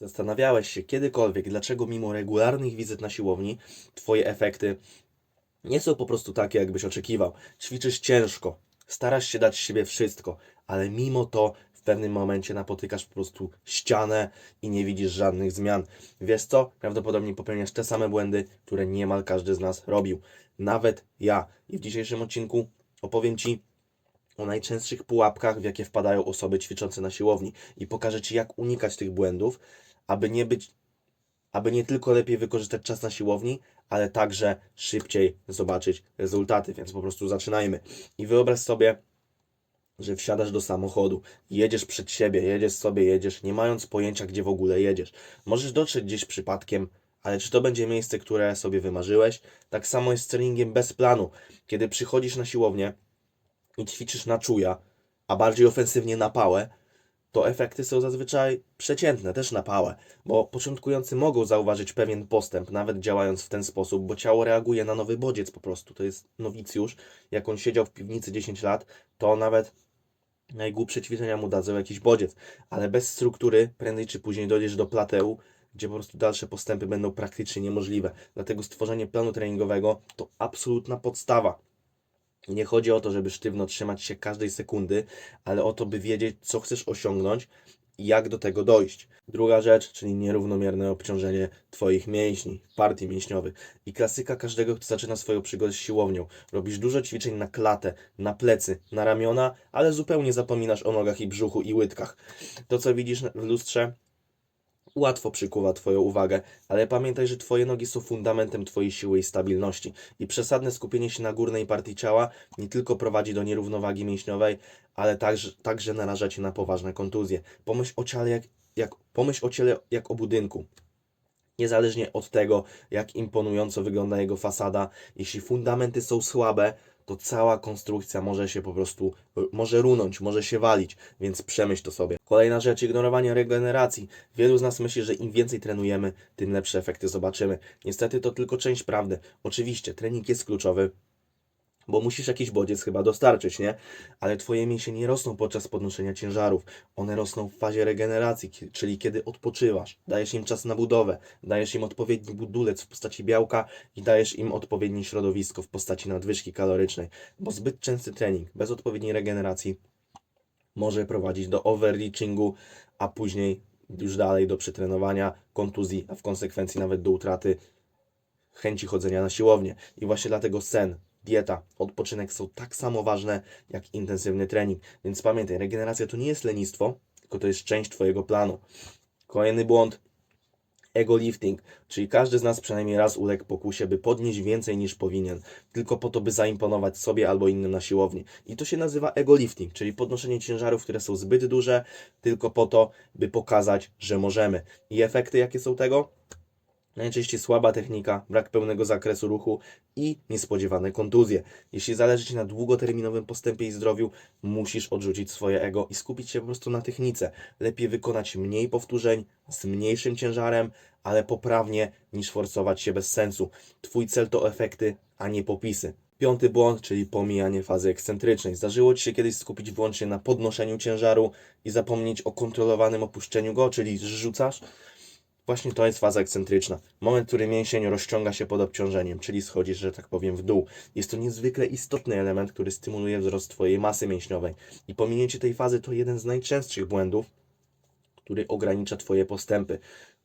Zastanawiałeś się kiedykolwiek, dlaczego mimo regularnych wizyt na siłowni, Twoje efekty nie są po prostu takie, jakbyś oczekiwał. Ćwiczysz ciężko, starasz się dać siebie wszystko, ale mimo to w pewnym momencie napotykasz po prostu ścianę i nie widzisz żadnych zmian. Wiesz co? Prawdopodobnie popełniasz te same błędy, które niemal każdy z nas robił. Nawet ja. I w dzisiejszym odcinku opowiem Ci o najczęstszych pułapkach, w jakie wpadają osoby ćwiczące na siłowni i pokażę Ci, jak unikać tych błędów, aby nie być, aby nie tylko lepiej wykorzystać czas na siłowni, ale także szybciej zobaczyć rezultaty. Więc po prostu zaczynajmy. I wyobraź sobie, że wsiadasz do samochodu, jedziesz przed siebie, jedziesz sobie, jedziesz, nie mając pojęcia, gdzie w ogóle jedziesz. Możesz dotrzeć gdzieś przypadkiem, ale czy to będzie miejsce, które sobie wymarzyłeś? Tak samo jest z treningiem bez planu. Kiedy przychodzisz na siłownię i ćwiczysz na czuja, a bardziej ofensywnie na pałę, to efekty są zazwyczaj przeciętne, też na pałę, bo początkujący mogą zauważyć pewien postęp, nawet działając w ten sposób, bo ciało reaguje na nowy bodziec po prostu. To jest nowicjusz, jak on siedział w piwnicy 10 lat, to nawet najgłupsze ćwiczenia mu dadzą jakiś bodziec, ale bez struktury prędzej czy później dojdziesz do plateu, gdzie po prostu dalsze postępy będą praktycznie niemożliwe. Dlatego stworzenie planu treningowego to absolutna podstawa. Nie chodzi o to, żeby sztywno trzymać się każdej sekundy, ale o to, by wiedzieć, co chcesz osiągnąć i jak do tego dojść. Druga rzecz, czyli nierównomierne obciążenie Twoich mięśni, partii mięśniowych. I klasyka każdego, kto zaczyna swoją przygodę z siłownią. Robisz dużo ćwiczeń na klatę, na plecy, na ramiona, ale zupełnie zapominasz o nogach i brzuchu i łydkach. To, co widzisz w lustrze, łatwo przykuwa Twoją uwagę, ale pamiętaj, że Twoje nogi są fundamentem Twojej siły i stabilności. I przesadne skupienie się na górnej partii ciała nie tylko prowadzi do nierównowagi mięśniowej, ale także, także naraża Cię na poważne kontuzje. Pomyśl o ciele jak, jak, pomyśl o ciele jak o budynku. Niezależnie od tego, jak imponująco wygląda jego fasada, jeśli fundamenty są słabe, to cała konstrukcja może się po prostu, może runąć, może się walić, więc przemyśl to sobie. Kolejna rzecz, ignorowanie regeneracji. Wielu z nas myśli, że im więcej trenujemy, tym lepsze efekty zobaczymy. Niestety to tylko część prawdy. Oczywiście, trening jest kluczowy, bo musisz jakiś bodziec chyba dostarczyć, nie? Ale twoje mięśnie nie rosną podczas podnoszenia ciężarów. One rosną w fazie regeneracji, czyli kiedy odpoczywasz. Dajesz im czas na budowę, dajesz im odpowiedni budulec w postaci białka i dajesz im odpowiednie środowisko w postaci nadwyżki kalorycznej. Bo zbyt częsty trening bez odpowiedniej regeneracji może prowadzić do overreachingu, a później już dalej do przetrenowania, kontuzji, a w konsekwencji nawet do utraty chęci chodzenia na siłownię. I właśnie dlatego sen, dieta, odpoczynek są tak samo ważne jak intensywny trening. Więc pamiętaj, regeneracja to nie jest lenistwo, tylko to jest część Twojego planu. Kolejny błąd. Ego lifting, czyli każdy z nas przynajmniej raz uległ pokusie, by podnieść więcej niż powinien, tylko po to, by zaimponować sobie albo innym na siłowni. I to się nazywa ego lifting, czyli podnoszenie ciężarów, które są zbyt duże, tylko po to, by pokazać, że możemy. I efekty jakie są tego? Najczęściej słaba technika, brak pełnego zakresu ruchu i niespodziewane kontuzje. Jeśli zależy Ci na długoterminowym postępie i zdrowiu, musisz odrzucić swoje ego i skupić się po prostu na technice. Lepiej wykonać mniej powtórzeń z mniejszym ciężarem, ale poprawnie, niż forsować się bez sensu. Twój cel to efekty, a nie popisy. Piąty błąd, czyli pomijanie fazy ekscentrycznej. Zdarzyło Ci się kiedyś skupić wyłącznie na podnoszeniu ciężaru i zapomnieć o kontrolowanym opuszczeniu go, czyli zrzucasz? Właśnie to jest faza ekscentryczna. Moment, w którym mięsień rozciąga się pod obciążeniem, czyli schodzisz, że tak powiem, w dół. Jest to niezwykle istotny element, który stymuluje wzrost Twojej masy mięśniowej. I pominięcie tej fazy to jeden z najczęstszych błędów, który ogranicza Twoje postępy.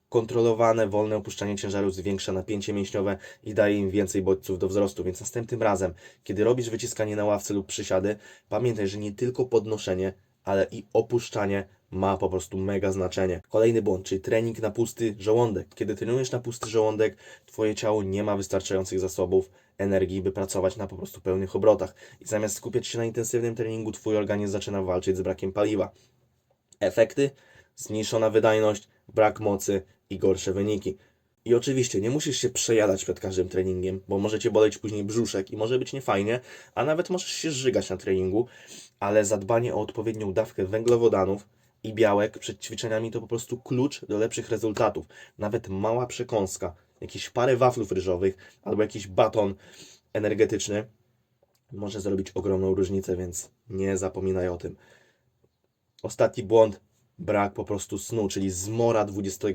Kontrolowane, wolne opuszczanie ciężaru zwiększa napięcie mięśniowe i daje im więcej bodźców do wzrostu, więc następnym razem, kiedy robisz wyciskanie na ławce lub przysiady, pamiętaj, że nie tylko podnoszenie, ale i opuszczanie ma po prostu mega znaczenie. Kolejny błąd, czyli trening na pusty żołądek. Kiedy trenujesz na pusty żołądek, Twoje ciało nie ma wystarczających zasobów energii, by pracować na po prostu pełnych obrotach. I zamiast skupiać się na intensywnym treningu, Twój organizm zaczyna walczyć z brakiem paliwa. Efekty? Zmniejszona wydajność, brak mocy i gorsze wyniki. I oczywiście nie musisz się przejadać przed każdym treningiem, bo może cię boleć później brzuszek i może być niefajnie, a nawet możesz się żygać na treningu, ale zadbanie o odpowiednią dawkę węglowodanów i białek przed ćwiczeniami to po prostu klucz do lepszych rezultatów. Nawet mała przekąska, jakieś parę waflów ryżowych albo jakiś baton energetyczny może zrobić ogromną różnicę, więc nie zapominaj o tym. Ostatni błąd brak po prostu snu, czyli zmora XXI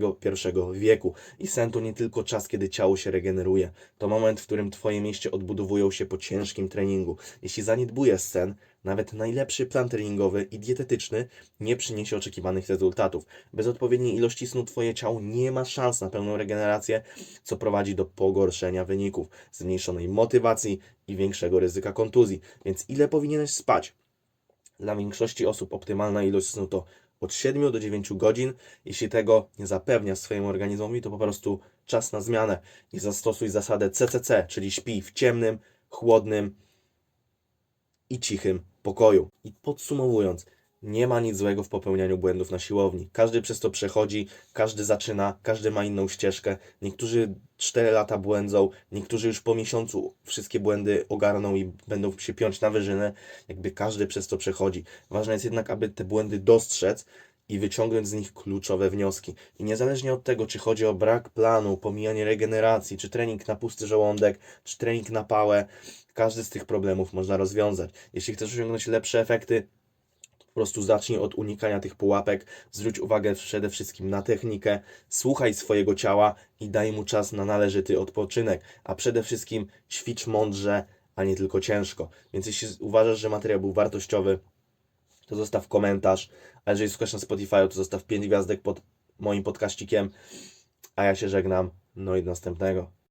wieku. I sen to nie tylko czas, kiedy ciało się regeneruje. To moment, w którym Twoje mięśnie odbudowują się po ciężkim treningu. Jeśli zaniedbujesz sen, nawet najlepszy plan treningowy i dietetyczny nie przyniesie oczekiwanych rezultatów. Bez odpowiedniej ilości snu Twoje ciało nie ma szans na pełną regenerację, co prowadzi do pogorszenia wyników, zmniejszonej motywacji i większego ryzyka kontuzji. Więc ile powinieneś spać? Dla większości osób optymalna ilość snu to od 7 do 9 godzin. Jeśli tego nie zapewniasz swojemu organizmowi, to po prostu czas na zmianę i zastosuj zasadę CCC, czyli śpi w ciemnym, chłodnym i cichym pokoju. I podsumowując, nie ma nic złego w popełnianiu błędów na siłowni. Każdy przez to przechodzi, każdy zaczyna, każdy ma inną ścieżkę. Niektórzy 4 lata błędzą, niektórzy już po miesiącu wszystkie błędy ogarną i będą się piąć na wyżynę. Jakby każdy przez to przechodzi. Ważne jest jednak, aby te błędy dostrzec i wyciągnąć z nich kluczowe wnioski. I niezależnie od tego, czy chodzi o brak planu, pomijanie regeneracji, czy trening na pusty żołądek, czy trening na pałę, każdy z tych problemów można rozwiązać. Jeśli chcesz osiągnąć lepsze efekty, prostu zacznij od unikania tych pułapek, zwróć uwagę przede wszystkim na technikę, słuchaj swojego ciała i daj mu czas na należyty odpoczynek, a przede wszystkim ćwicz mądrze, a nie tylko ciężko. Więc jeśli uważasz, że materiał był wartościowy, to zostaw komentarz, a jeżeli słuchasz na Spotify, to zostaw 5 gwiazdek pod moim podkaścikiem, a ja się żegnam, no i do następnego.